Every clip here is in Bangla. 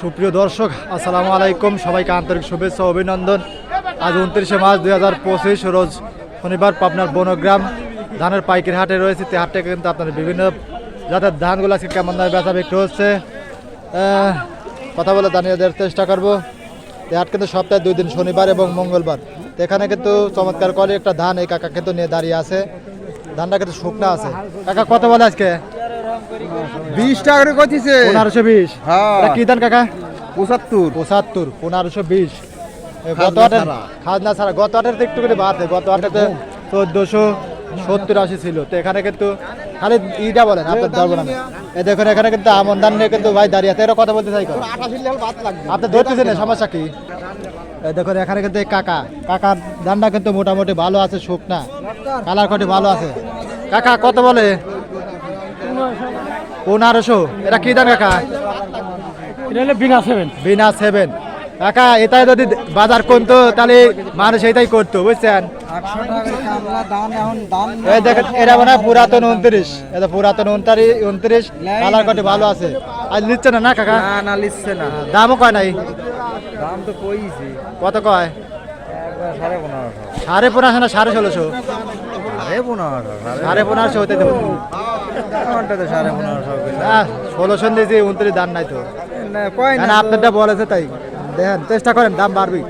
সুপ্রিয় দর্শক, আসসালামু আলাইকুম। সবাইকে আন্তরিক শুভেচ্ছা অভিনন্দন। আজ উনত্রিশে মার্চ দুই হাজার পঁচিশ, রোজ শনিবার পাবনার বনগ্রাম ধানের পাইকারি হাটে রয়েছে। তে হাটে কিন্তু আপনার বিভিন্ন যাদের ধানগুলো আজকে কেমন দামে বেচা বিক্রি হচ্ছে কথা বলে জানিয়ে দেওয়ার চেষ্টা করব। এই হাট কিন্তু সপ্তাহে দুই দিন, শনিবার এবং মঙ্গলবার। তো এখানে কিন্তু চমৎকার করে একটা ধান এই কাকা কিন্তু নিয়ে দাঁড়িয়ে আছে। ধানটা কিন্তু শুকনা আছে। কাকা কত বলে আজকে? বিশ টাকা করে পনেরোশো বিশ। হ্যাঁ। কি ধান কাকা? পঁচাত্তর। পঁচাত্তর পনেরোশো বিশ। গত ছাড়া। খাজনা ছাড়া। গত হাটের তো একটু করে গত হাটেতে চোদ্দশো সত্তর আশি ছিল। তো এখানে কিন্তু খালি ইটা বলেন আপনার ধরবো না এই দেখুন এখানে কিন্তু আমন ধান নিয়ে কিন্তু ভাই দাঁড়িয়ে আছে। এরা কথা বলতে চাই। আপনি ধরতেছেন না, সমস্যা কি? দেখুন এখানে কিন্তু কাকা। কাকার ধানটা কিন্তু মোটামুটি ভালো আছে শুকনা কালার কটি ভালো আছে। কাকা কত বলে? পনেরোশো এটা কি ধান কাকা? এটা হলো বিনা সেভেন বিনা সেভেন কাকা এটাই যদি বাজার করতো তাহলে মানুষ এটাই করতো বুঝছেন? দাম দাম এই দেখেন এরা মনে হয় পুরাতন উনত্রিশ। এটা পুরাতন উনতারি উনত্রিশ। কালার কটি ভালো আছে। আজ নিচ্ছে না না কাকা? না না লিখছে না। দামও কয় নাই? দাম তো কইছি। কত কয়? সাড়ে পনেরোশো। সাড়ে পনেরোশো না সাড়ে ষোলোশো? সাড়ে পনেরোশো সাড়ে পনেরোশো হতে দেবো। আমারটাতে সাড়ে পনেরোশো ষোলোশো দিয়েছি উনত্রিশ দাম নাই তো। কয় না না আপনারটা বলেছে তাই। দেখেন চেষ্টা করেন দাম বাড়বি।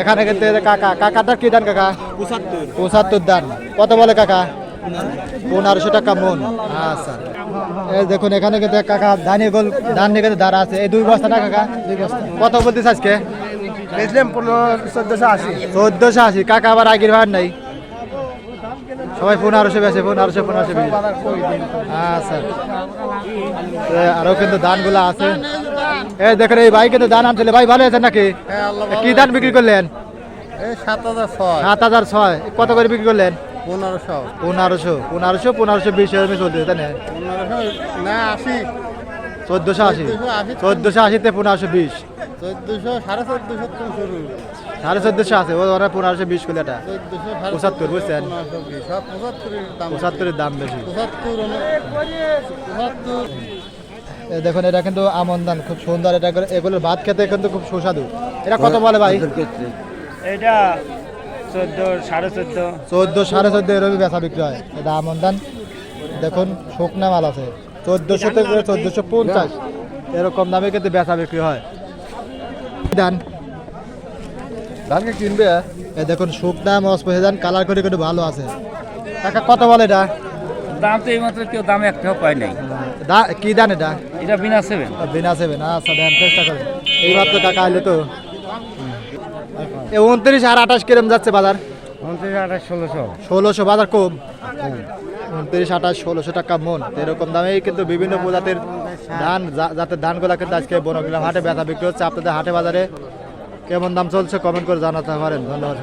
এখানে কিন্তু কাকা কাকাটার কি দান কাকা? পঁচাত্তর। পঁচাত্তর দান। কত বলে কাকা? পনেরোশো টাকা মন। আচ্ছা। এই দেখুন এখানে কিন্তু কাকা ধানি গোল ধান নিয়ে কিন্তু দাঁড়া আছে। এই দুই বস্তা না কাকা? দুই বস্তা। কত বলতিস আজকে? বেচলাম পনেরো চোদ্দশো আশি। চোদ্দশো আশি। কাকা আবার আগের ভার নাই। সবাই পনেরোশো বেছে পনেরোশো পনেরোশো বেশি আচ্ছা। এ, আরও কিন্তু ধানগুলো আছে। এই দেখেন এই ভাই কিন্তু ধান আনছিল। ভাই ভালো আছেন নাকি? হ্যাঁ কি ধান বিক্রি করলেন? সাত হাজার ছয়। কত করে বিক্রি করলেন? পনেরোশো। পনেরোশো। পনেরোশো পনেরোশো বিশ এরকম চলছে তাই না? পনেরোশো না আশি। চোদ্দোশো আশি। চোদ্দোশো আশিতে পনেরোশো বিশ। চোদ্দশো সাড়ে চোদ্দশো শুরু। সাড়ে চোদ্দোশো আছে ওরা পনেরোশো বিশ করলে এটা। পঁচাত্তর বুঝছেন? সব পঁচাত্তরের দাম দাম বেশি। দেখুন এটা কিন্তু আমন ধান খুব সুন্দর এটা করে। এগুলোর ভাত খেতে কিন্তু খুব সুস্বাদু। এটা কত বলে ভাই? এটা চোদ্দ সাড়ে চোদ্দ। চোদ্দ সাড়ে চোদ্দ এরকম বেচা বিক্রি হয়। এটা আমন ধান দেখুন শুকনা মাল আছে। চোদ্দশো থেকে চোদ্দোশো পঞ্চাশ। এরকম দামে কিন্তু বেচা বিক্রি হয়। ধান ধানকে কিনবে এই দেখুন শুকনা মস্পে ধান কালার করে কিন্তু ভালো আছে। কাকা কত বলে এটা? দাম তো এইমাত্র কেউ দাম একটাও পায় নাই। দা কি ধান এটা? এটা বিনা সেভেন। বিনা সেভেন আচ্ছা দেন চেষ্টা করেন। এই মাত্র টাকা আইলে তো। এ উনত্রিশ আর আঠাশ কিরম যাচ্ছে বাজার? উনত্রিশ আঠাশ ষোলোশো। ষোলোশো বাজার কম। উনত্রিশ আঠাশ ষোলোশো টাকা মন। এরকম দামেই কিন্তু বিভিন্ন প্রজাতির ধান যাতে ধানগুলা কিন্তু আজকে বনগ্রাম হাটে ব্যথা বিক্রি হচ্ছে, আপনাদের হাটে বাজারে কেমন দাম চলছে কমেন্ট করে জানাতে পারেন। ধন্যবাদ